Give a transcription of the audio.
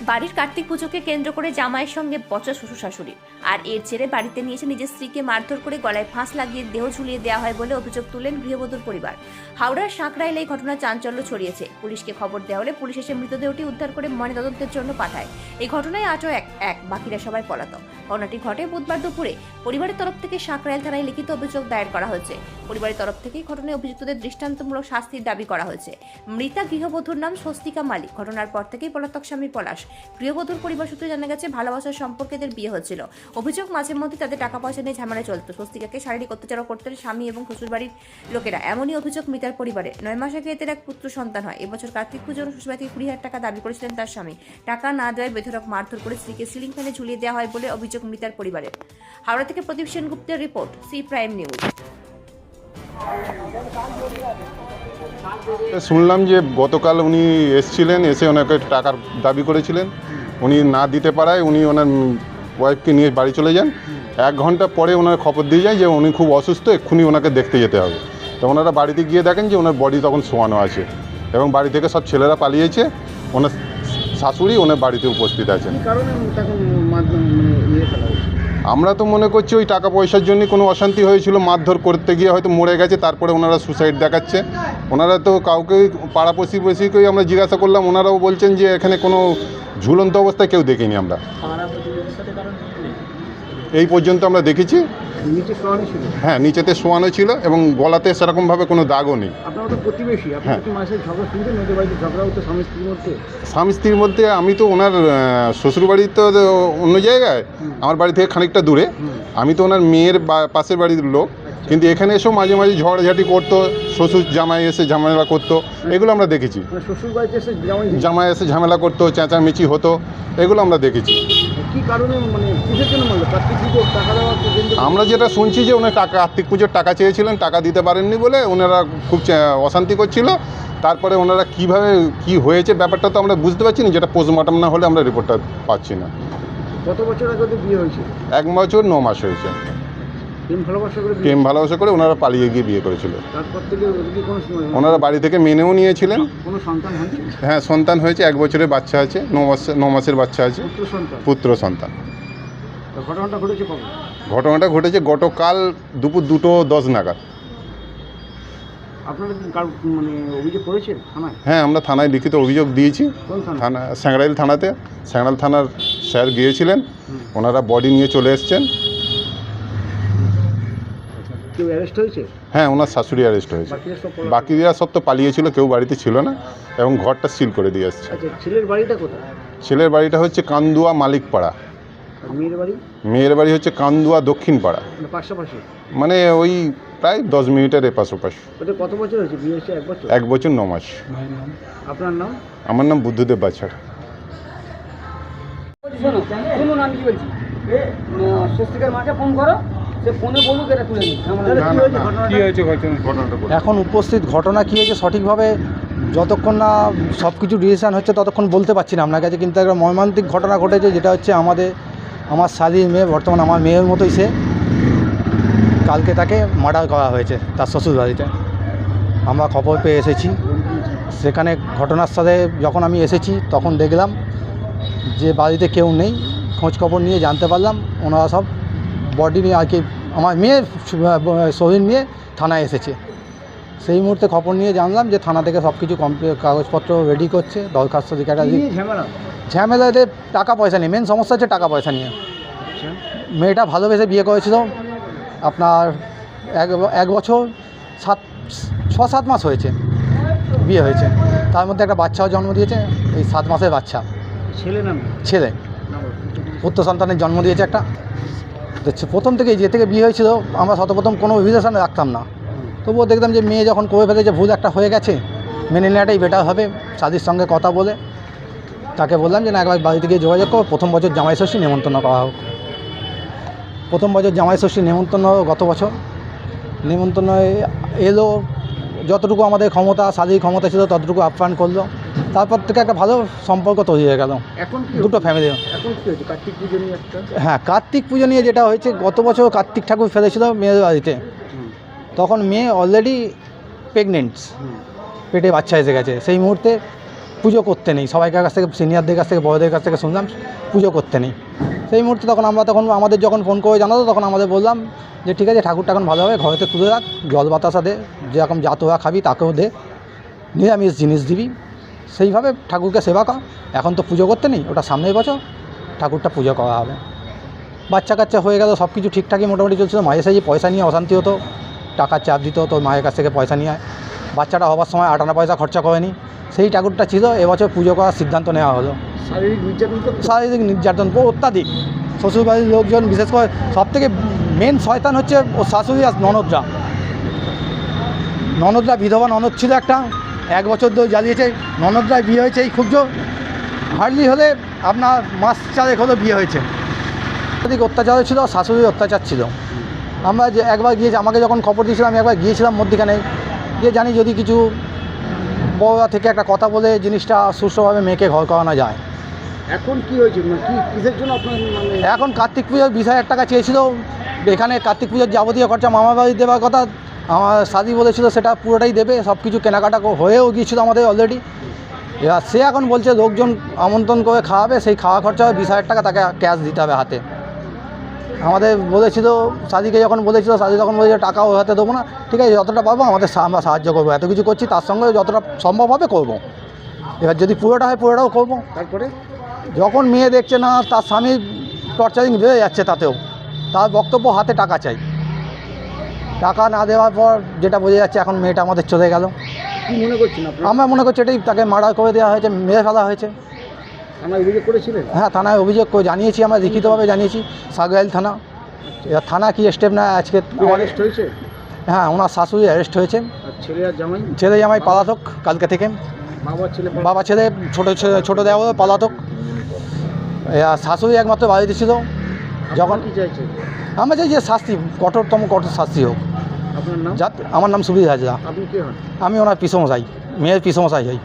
বাড়ির কার্তিক পুজোকে কেন্দ্র করে জামাইয়ের সঙ্গে পচা শ্বশুর শাশুড়ি। আর এর ছেড়ে বাড়িতে নিয়ে এসে নিজের স্ত্রীকে মারধর করে গলায় ফাঁস লাগিয়ে দেহ ঝুলিয়ে দেওয়া হয় বলে অভিযোগ তুলেন গৃহবধূর পরিবার। হাওড়ার সাঁকরাইলে এই ঘটনা চাঞ্চল্য ছড়িয়েছে। পুলিশকে খবর দেওয়া হলে পুলিশ এসে মৃতদেহটি উদ্ধার করে ময়নাতদন্তের জন্য পাঠায়। এই ঘটনায় আজও এক এক, বাকিরা সবাই পলাতক। ঘটনাটি ঘটে বুধবার দুপুরে। পরিবারের তরফ থেকে সাঁকরাইল থানায় লিখিত অভিযোগ দায়ের করা হয়েছে। পরিবারের তরফ থেকে ঘটনায় অভিযুক্তদের দৃষ্টান্তমূলক শাস্তির দাবি করা হয়েছে। মৃতা গৃহবধূর নাম স্বস্তিকা মালিক। ঘটনার পর থেকেই পলাতক স্বামী পলাশ। গৃহবধূর পরিবার সূত্রে জানা গেছে, ভালোবাসার সম্পর্কে এদের বিয়ে হচ্ছিল অভিযোগ, মাঝে মধ্যে তাদের টাকা পয়সা নিয়ে ঝামেলা চলতো। স্বস্তিকাকে শারীরিক অত্যাচার করতেন স্বামী এবং শ্বশুরবাড়ির লোকেরা। এমনই অভিযোগ মিতার পরিবারে। নয় মাস আগে এদের এক পুত্র সন্তান হয়। এবছর কার্তিক পুজোর শ্বশুরবাড়ি থেকে কুড়ি হাজার টাকা দাবি করেছিলেন তার স্বামী। টাকা না দেওয়ায় বেধরক মারধর করে স্ত্রীকে সিলিং ফ্যানে ঝুলিয়ে দেওয়া হয় বলে অভিযোগ মিতার পরিবারের। হাওড়া থেকে প্রদীপ সেনগুপ্তের রিপোর্ট, সি প্রাইম নিউজ। শুনলাম যে গতকাল উনি এসছিলেন, এসে ওনাকে টাকার দাবি করেছিলেন। উনি না দিতে পারায় উনি ওনার ওয়াইফকে নিয়ে বাড়ি চলে যান। এক ঘণ্টা পরে ওনার খবর দিয়ে যায় যে উনি খুব অসুস্থ, এক্ষুনি ওনাকে দেখতে যেতে হবে। তো ওনারা বাড়িতে গিয়ে দেখেন যে ওনার বডি তখন শোয়ানো আছে এবং বাড়ি থেকে সব ছেলেরা পালিয়েছে। ওনার শাশুড়ি ওনার বাড়িতে উপস্থিত আছেন। আমরা তো মনে করছি ওই টাকা পয়সার জন্য কোনো অশান্তি হয়েছিল, মারধর করতে গিয়ে হয়তো মরে গেছে, তারপরে ওনারা সুসাইড দেখাচ্ছে। ওনারা তো কাউকে পাড়া প্রতিবেশীকেই আমরা জিজ্ঞাসা করলাম, ওনারাও বলছেন যে এখানে কোনো ঝুলন্ত অবস্থায় কেউ দেখিনি আমরা পাড়া প্রতিবেশীর সাথে কারণ নেই এই পর্যন্ত আমরা দেখেছি। হ্যাঁ নিচেতে শোয়ানো ছিল এবং গলাতে সেরকমভাবে কোনো দাগও নেই। হ্যাঁ। স্বামী স্ত্রীর মধ্যে? আমি তো ওনার শ্বশুরবাড়ি তো অন্য জায়গায়। আমার বাড়ি থেকে খানিকটা দূরে। আমি তো ওনার মেয়ের বা- পাশের বাড়ির লোক। কিন্তু এখানে এসেও মাঝে মাঝে ঝড়ঝাটি করতো শ্বশুর জামাই এসে ঝামেলা করতো। এগুলো আমরা দেখেছি। মানে শ্বশুর বাড়িতে এসে জামাই জামাই এসে ঝামেলা করতো চেঁচামেচি হতো। এগুলো আমরা দেখেছি। কি কারণে মানে কিসের জন্য মানলো কার্তিক পুজো টাকা দেওয়া আমরা যেটা শুনছি যে উনি টাকা আর্থিক পুজোর টাকা চেয়েছিলেন টাকা দিতে পারেননি বলে ওনারা খুব অশান্তি করছিল। তারপরে ওনারা কীভাবে কি হয়েছে ব্যাপারটা তো আমরা বুঝতে পারছি না যেটা পোস্টমর্টম না হলে আমরা রিপোর্টটা পাচ্ছি না। কত বছর আগে বিয়ে হয়েছে? এক বছর ন মাস হয়েছে। প্রেম ভালোবাসা করে ওনারা পালিয়ে গিয়ে বিয়ে করেছিল। ওনারা বাড়ি থেকে মেনেও নিয়েছিলেন। হ্যাঁ সন্তান হয়েছে এক বছরের বাচ্চা আছে ন মাস ন মাসের বাচ্চা আছে। পুত্র সন্তান? ঘটনাটা ঘটেছে গতকাল দুপুর দুটো দশ নাগাদ। মানে হ্যাঁ আমরা থানায় লিখিত অভিযোগ দিয়েছি। থানা? থানা স্যাংরাইল থানাতে। স্যাংরাইল থানার স্যার গিয়েছিলেন। ওনারা বডি নিয়ে চলে এসছেন। কেউ অ্যারেস্ট হয়েছে? হ্যাঁ ওনার শাশুড়ি অ্যারেস্ট হয়েছে। বাকিরা সব। তো পালিয়েছিল কেউ বাড়িতে ছিল না এবং ঘরটা সিল করে দিয়ে এসছে আচ্ছা ছেলের বাড়িটা কোথায়? ছেলের বাড়িটা হচ্ছে কান্দুয়া মালিকপাড়া। মেয়ের বাড়ি? মেয়ের বাড়ি হচ্ছে কান্দুয়া দক্ষিণ পাড়া মানে পাশাপাশি? মানে ওই প্রায় দশ মিনিটের এপাশ ওপাশ। কত বছর হয়েছে? বিয়ে হয়েছে এক বছর? এক বছর ন মাস। আপনার নাম? আমার নাম বুদ্ধদেব বাছাড়া শোনো শুনুন আমি কি বলছি? স্বস্তিকার মাকে ফোন করো। এখন উপস্থিত ঘটনা কী হয়েছে সঠিকভাবে যতক্ষণ না সব কিছু ডিসিশান হচ্ছে ততক্ষণ বলতে পারছি না। আপনার কাছে কিন্তু একটা মর্মান্তিক ঘটনা ঘটেছে যেটা হচ্ছে আমাদের আমার শালির মেয়ে বর্তমান আমার মেয়ের মতোই সে। কালকে তাকে মার্ডার করা হয়েছে তার শ্বশুরবাড়িতে আমরা খবর পেয়ে এসেছি। সেখানে ঘটনার সাথে যখন আমি এসেছি তখন দেখলাম যে বাড়িতে কেউ নেই। খোঁজ খবর নিয়ে জানতে পারলাম ওনারা সব বডি নিয়ে আর কি আমার মেয়ে শরীর নিয়ে থানায় এসেছে। সেই মুহূর্তে খবর নিয়ে জানলাম যে থানা থেকে সব কিছু কাগজপত্র রেডি করছে দরখাস্ত দিকে একটা কি নিয়ে ঝামেলা? ঝামেলা এদের টাকা পয়সা নিয়ে মেন সমস্যা হচ্ছে টাকা পয়সা নিয়ে। আচ্ছা। মেয়েটা ভালোবেসে বিয়ে করেছিল। আপনার এক এক বছর সাত ছ সাত মাস হয়েছে বিয়ে হয়েছে। তার মধ্যে একটা বাচ্চাও জন্ম দিয়েছে এই সাত মাসের বাচ্চা। ছেলে নাম ছেলে। পুত্র সন্তানের জন্ম দিয়েছে একটা। সে প্রথম থেকে যে থেকে বিয়ে হয়েছিল, আমরা শতপ্রথম কোনো রিলেশন রাখতাম না। তবুও দেখতাম যে মেয়ে যখন কবে ফেলে যে ভুল একটা হয়ে গেছে, মেনে নেওয়াটাই বেটার হবে সাদির সঙ্গে কথা বলে। তাকে বললাম যে না, একবার বাড়িতে গিয়ে যোগাযোগ করো, প্রথম বছর জামাই ষষ্ঠী নেমন্তন্ন করা হোক। প্রথম বছর জামাই ষষ্ঠী নেমন্তন্ন গত বছর। নেমন্তন্ন এলো যতটুকু আমাদের ক্ষমতা শারীরিক ক্ষমতা ছিল ততটুকু আপ্যায়ন করল। তারপর থেকে একটা ভালো সম্পর্ক তৈরি হয়ে গেল। এখন দুটো ফ্যামিলি কার্তিক পুজো নিয়ে হ্যাঁ কার্তিক পুজো নিয়ে যেটা হয়েছে গত বছর কার্তিক ঠাকুর ফেলেছিল মেয়ের বাড়িতে। তখন মেয়ে অলরেডি প্রেগনেন্ট পেটে বাচ্চা এসে গেছে। সেই মুহূর্তে পুজো করতে নেই। সবাইকার কাছ থেকে সিনিয়রদের কাছ থেকে, বড়দের কাছ থেকে শুনলাম, পুজো করতে নেই। সেই মুহূর্তে তখন আমরা তখন, আমাদের যখন ফোন করে জানাতো, তখন আমাদের বললাম যে, ঠিক আছে, ঠাকুরটা এখন ভালো হবে ঘরেতে তুলে রাখ, জল বাতাসা দে, যেরকম যা তোরা খাবি তাকেও দে, নিরামিষ জিনিস দিবি। সেইভাবে ঠাকুরকে সেবা কর। এখন তো পুজো করতে নেই, ওটা সামনের বছর, ঠাকুরটা পুজো করা হবে। বাচ্চা কাচ্চা হয়ে গেল সব কিছু ঠিকঠাকই মোটামুটি চলছিল। মায়ের সাঝে পয়সা নিয়ে অশান্তি হতো, টাকার চাপ দিত তো মায়ের কাছ থেকে পয়সা নিয়ে। বাচ্চাটা হবার সময় আটানা পয়সা খরচা করেনি। সেই ঠাকুরটা ছিল এবছর পুজো করার সিদ্ধান্ত নেওয়া হলো। শারীরিক নির্যাতন শারীরিক নির্যাতন অত্যাধিক। শ্বশুরবাড়ির লোকজন বিশেষ করে সব থেকে মেন শয়তান হচ্ছে ও শাশুড়ি আর ননদরা। ননদরা বিধবা ননদ ছিল একটা এক বছর ধরে জ্বালিয়েছে। ননদরায় বিয়ে হয়েছে এই খুব হার্ডলি হলে আপনার মাস চারেক হলো বিয়ে হয়েছে। অত্যাধিক অত্যাচার ছিল শাশুড়ির অত্যাচার ছিল। আমরা যে একবার গিয়েছি আমাকে যখন খবর দিয়েছিলাম আমি একবার গিয়েছিলাম মধ্যখানে। গিয়ে জানি যদি কিছু বড়রা থেকে একটা কথা বলে জিনিসটা সুষ্ঠুভাবে মেয়েকে ঘর করানো যায়। এখন কি হয়েছে? মানে কি কিসের জন্য আপনার মানে এখন কার্তিক পুজোর বিশ হাজার টাকা চেয়েছিল। এখানে কার্তিক পুজোর যাবতীয় খরচা মামা বাড়ি দেওয়ার কথা আমার সাদি বলেছিল সেটা পুরোটাই দেবে সব কিছু কেনাকাটা হয়েও গিয়েছিল আমাদের অলরেডি এবার সে এখন বলছে লোকজন আমন্ত্রণ করে খাওয়াবে সেই খাওয়া খরচা বিশ হাজার টাকা তাকে ক্যাশ দিতে হবে হাতে। আমাদের বলেছিল সাদিকে যখন বলেছিল সাদি তখন বলেছে টাকা ওর হাতে দেবো না। ঠিক আছে যতটা পাবো আমাদের আমরা সাহায্য করব। এত কিছু করছি তার সঙ্গে যতটা সম্ভব হবে করব। এবার যদি পুরোটা হয় পুরোটাও করব। তারপরে? যখন মেয়ে দেখছে না তার স্বামীর টর্চারিং বেড়ে যাচ্ছে তাতেও। তার বক্তব্য হাতে টাকা চাই। টাকা না দেওয়ার পর যেটা বোঝা যাচ্ছে এখন মেয়েটা আমাদের চলে গেল। মনে আমরা মনে করছি এটাই তাকে মার্ডার করে দেওয়া হয়েছে মেরে ফেলা হয়েছে। থানায় অভিযোগ করেছিলেন? হ্যাঁ থানায় অভিযোগ জানিয়েছি আমরা লিখিতভাবে জানিয়েছি সাগরাইল থানা। এবার থানা কি স্টেপ নেয় আজকে অ্যারেস্ট হয়েছে? হ্যাঁ ওনার শাশুড়ি অ্যারেস্ট হয়েছে। ছেলে আর জামাই? ছেলে জামাই পালাতক কালকে থেকে। বাবা ছেলে বাবা ছেলে ছোটো ছোটো দেওয়া পালাতক। শাশুড়ি একমাত্র বাড়িতে ছিল। যখন আমরা চাই যে শাস্তি কঠোরতম কঠোর শাস্তি হোক। আপনার নাম? আমার নাম সুবিধ হাজরা। আমি ওনার পিসমশাই মেয়ের পিসমশাই হই